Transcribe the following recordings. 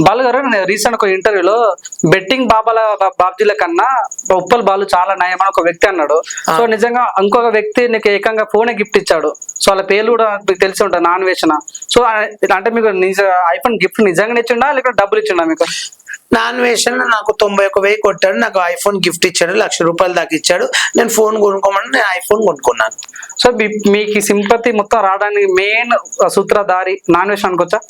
బాలు గారు నేను రీసెంట్ ఒక ఇంటర్వ్యూలో బెట్టింగ్ బాబాల బాబ్జీల కన్నా ఉప్పల్ బాలు చాలా నయం అని ఒక వ్యక్తి అన్నాడు. సో నిజంగా ఇంకొక వ్యక్తి నీకు ఏకంగా ఫోనే గిఫ్ట్ ఇచ్చాడు. సో వాళ్ళ పేర్లు కూడా మీకు తెలిసి ఉంటుంది నాన్ వేసిన సో అంటే మీకు నిజ ఐఫోన్ గిఫ్ట్ నిజంగా ఇచ్చిండా లేకపోతే డబ్బులు ఇచ్చిండా మీకు? నాన్ వేషన్ నాకు తొంభై ఒక వెయ్యి కొట్టాడు నాకు ఐఫోన్ గిఫ్ట్ ఇచ్చాడు లక్ష రూపాయలు దాకా ఇచ్చాడు. నేను ఫోన్ కొనుక్కోమని నేను ఐఫోన్ కొనుక్కున్నాను. సో మీ- మీకు సింపతి మొత్తం రావడానికి మెయిన్ సూత్రధారి నాన్ వేషన్ అనుకోవచ్చా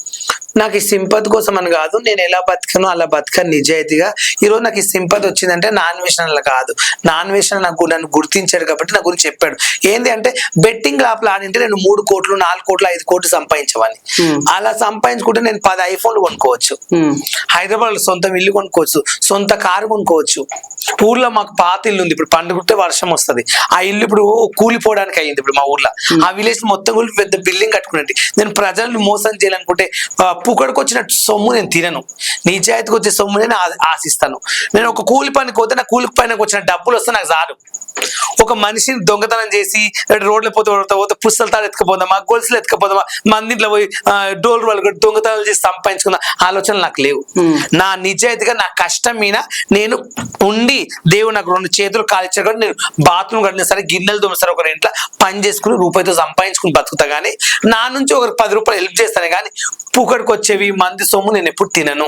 నాకు ఈ సింపతి కోసం అని కాదు నేను ఎలా బతికానో అలా బతకను నిజాయితీగా. ఈరోజు నాకు ఈ సింపతి వచ్చిందంటే నాన్ వేషన్ అలా కాదు. నాన్ వేషన్ నాకు నన్ను గుర్తించాడు కాబట్టి నా గురించి చెప్పాడు. ఏంది అంటే బెట్టింగ్ యాప్లు ఆడింటే నేను మూడు కోట్లు నాలుగు కోట్లు ఐదు కోట్లు సంపాదించేవాడిని. Hmm. అలా సంపాదించుకుంటే నేను పది ఐఫోన్లు కొనుక్కోవచ్చు. ఉమ్, హైదరాబాద్లో సొంత ఇల్లు కొనుక్కోవచ్చు సొంత కారు కొనుక్కోవచ్చు. ఊర్లో మాకు పాత ఇల్లు ఉంది ఇప్పుడు పండుగ వర్షం వస్తది. ఆ ఇల్లు ఇప్పుడు కూలిపోవడానికి అయింది ఇప్పుడు మా ఊర్లో. ఆ విలేజ్ మొత్తం కూలి పెద్ద బిల్డింగ్ కట్టుకున్నట్టు. నేను ప్రజల్ని మోసం చేయాలనుకుంటే పుకడికి వచ్చిన సొమ్ము నేను తినను. నిజాయితీకి వచ్చే సొమ్ము నేను ఆశిస్తాను. నేను ఒక కూలి పనికి పోతే నా కూలి పనికి వచ్చిన డబ్బులు వస్తే నాకు చాలు. ఒక మనిషిని దొంగతనం చేసి రోడ్ల పోతే పోతే పోతే పుస్తలు తాడు ఎత్తుకపోదామా గొలుసులు ఎత్తుకపోదామా మందింట్లో పోయి డోర్ వాళ్ళు దొంగతనాలు చేసి సంపాదించుకున్న ఆలోచనలు నాకు లేవు. నా నిజాయితీగా నా కష్టం మీద నేను ఉండి దేవుడు నాకు రెండు చేతులు కాలిచ్చారు కాబట్టి నేను బాత్రూమ్ కట్టిన సరే గిన్నెలు తోమిన సరే ఒకరి ఇంట్లో పని చేసుకుని రూపాయితో సంపాదించుకుని బతుకుతా. కానీ నా నుంచి ఒకరికి పది రూపాయలు హెల్ప్ చేస్తాను కానీ పుకడికి వచ్చేవి మంది సొమ్ము నేను ఎప్పుడు తినను.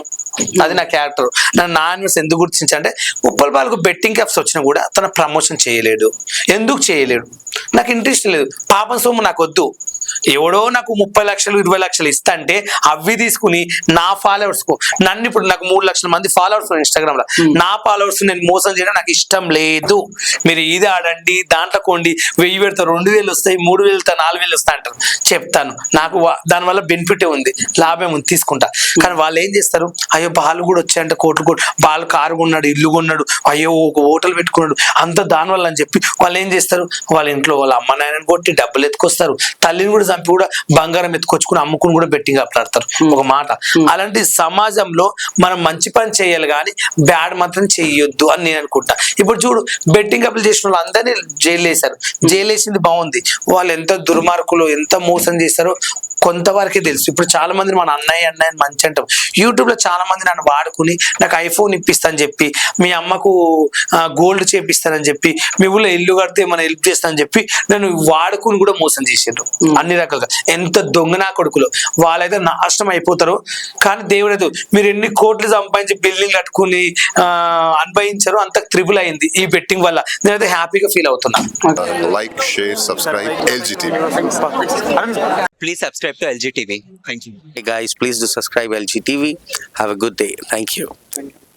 అది నా క్యారెక్టర్ నా నాన్ ఎందుకు గుర్తించంటే ఉప్పల్ బాలకు బెట్టింగ్ క్యాప్స్ వచ్చినా కూడా తన ప్రమోషన్ చేయలేడు. ఎందుకు చేయలేడు? నాకు ఇంట్రెస్ట్ లేదు. పాపం సొమ్ము నాకు వద్దు ఎవడో నాకు ముప్పై లక్షలు ఇరవై లక్షలు ఇస్తా అంటే అవి తీసుకుని నా ఫాలోవర్స్కు నన్ను ఇప్పుడు నాకు మూడు లక్షల మంది ఫాలోవర్స్ ఇన్స్టాగ్రామ్లో. నా ఫాలోవర్స్ నేను మోసం చేయడం నాకు ఇష్టం లేదు. మీరు ఇది ఆడండి దాంట్లో కొండి వెయ్యి పెడతా రెండు వేలు వస్తాయి మూడు వేలు వస్తాయి నాలుగు వేలు వస్తాయి అంటారు. చెప్తాను. నాకు దానివల్ల బెనిఫిట్ ఉంది లాభం ఉంది తీసుకుంటా. కానీ వాళ్ళు ఏం చేస్తారు? అయ్యో బాలు కూడా వచ్చాయంటే కోట్లు కోట్లు బాలు కారు కొన్నాడు ఇల్లు కొన్నాడు. అయ్యో ఒక హోటల్ పెట్టుకున్నాడు. అంత దానివల్ల అని చెప్పి వాళ్ళు ఏం చేస్తారు? వాళ్ళ ఇంట్లో వాళ్ళ అమ్మ నాయనని కొట్టి డబ్బులు ఎత్తుకొస్తారు. తల్లిని కూడా చంపి కూడా బంగారం ఎత్తుకొచ్చుకుని అమ్ముకుని కూడా బెట్టింగ్ అట్లాడతారు ఒక మాట. అలాంటి సమాజంలో మనం మంచి పని చేయాలి కానీ బ్యాడ్ మాత్రం చేయొద్దు అని నేను అనుకుంటా. ఇప్పుడు చూడు బెట్టింగ్ అప్లు చేసిన వాళ్ళు అందరినీ జైలు వేశారు. జైలు వేసింది బాగుంది. వాళ్ళు ఎంత దుర్మార్గులు ఎంత మోసం చేశారో కొంతవరకే తెలుసు. ఇప్పుడు చాలా మంది మన అన్నయ్య అన్నయ్య అని మంచి అంటాం. యూట్యూబ్లో చాలా మంది నన్ను వాడుకుని నాకు ఐఫోన్ ఇప్పిస్తానని చెప్పి మీ అమ్మకు గోల్డ్ చేపిస్తానని చెప్పి మీ ఊళ్ళో ఇల్లు కడితే మన హెల్ప్ చేస్తానని చెప్పి నన్ను వాడుకుని కూడా మోసం చేసిండ్రు. అన్ని రకాలుగా. ఎంత దొంగ నా కొడుకులు. వాళ్ళైతే నాశనం అయిపోతారు. కానీ దేవుడైతే మీరు ఎన్ని కోట్లు సంపాదించి బిల్డింగ్ కట్టుకుని ఆ, అనుభవించారు అంత త్రిబుల్ అయింది ఈ బెట్టింగ్ వల్ల. నేనైతే హ్యాపీగా ఫీల్ అవుతున్నా. Like, share, subscribe, LGTV. Please subscribe to LG TV. Thank you. Hey guys, please do subscribe LG TV. Have a good day. Thank you.